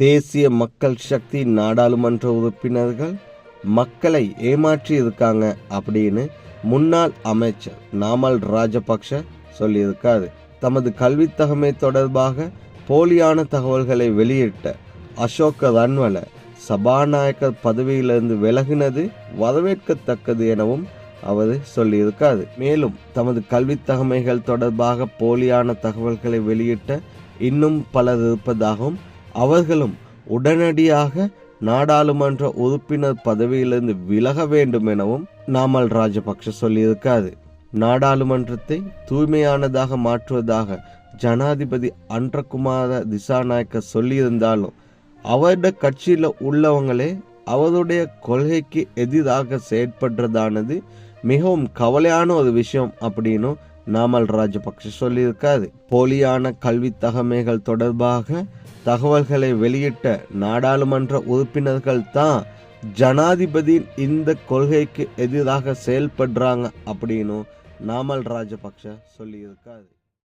தேசிய மக்கள் சக்தி நாடாளுமன்ற உறுப்பினர்கள் மக்களை ஏமாற்றி இருக்காங்க அப்படின்னு முன்னாள் அமைச்சர் நாமல் ராஜபக்ஷ சொல்லியிருக்காரு. தமது கல்வித்தகமை தொடர்பாக போலியான தகவல்களை வெளியிட்ட அசோக ரன்வல சபாநாயகர் பதவியிலிருந்து விலகினது வரவேற்கத்தக்கது எனவும் அவர் சொல்லியிருக்காரு. மேலும் தமது கல்வித்தகமைகள் தொடர்பாக போலியான தகவல்களை வெளியிட்ட இன்னும் பலர் இருப்பதாகவும் அவர்களும் உடனடியாக நாடாளுமன்ற உறுப்பினர் பதவியிலிருந்து விலக வேண்டும் எனவும் நாமல் ராஜபக்ஷ சொல்லியிருக்காது. நாடாளுமன்றத்தை தூய்மையானதாக மாற்றுவதாக ஜனாதிபதி அன்றகுமார திசாநாயக்க சொல்லியிருந்தாலும் அவருடைய கட்சியில் உள்ளவங்களே அவருடைய கொள்கைக்கு எதிராக செயற்படுறதானது மிகவும் கவலையான ஒரு விஷயம் அப்படின்னு நாமல் ராஜபக்ஷ சொல்லியிருக்காது போலியான கல்வி தகமைகள் தொடர்பாக தகவல்களை வெளியிட்ட நாடாளுமன்ற உறுப்பினர்கள் தான் ஜனாதிபதியின் இந்த கொள்கைக்கு எதிராக செயல்படுறாங்க அப்படின்னு நாமல் ராஜபக்ஷ சொல்லியிருக்காது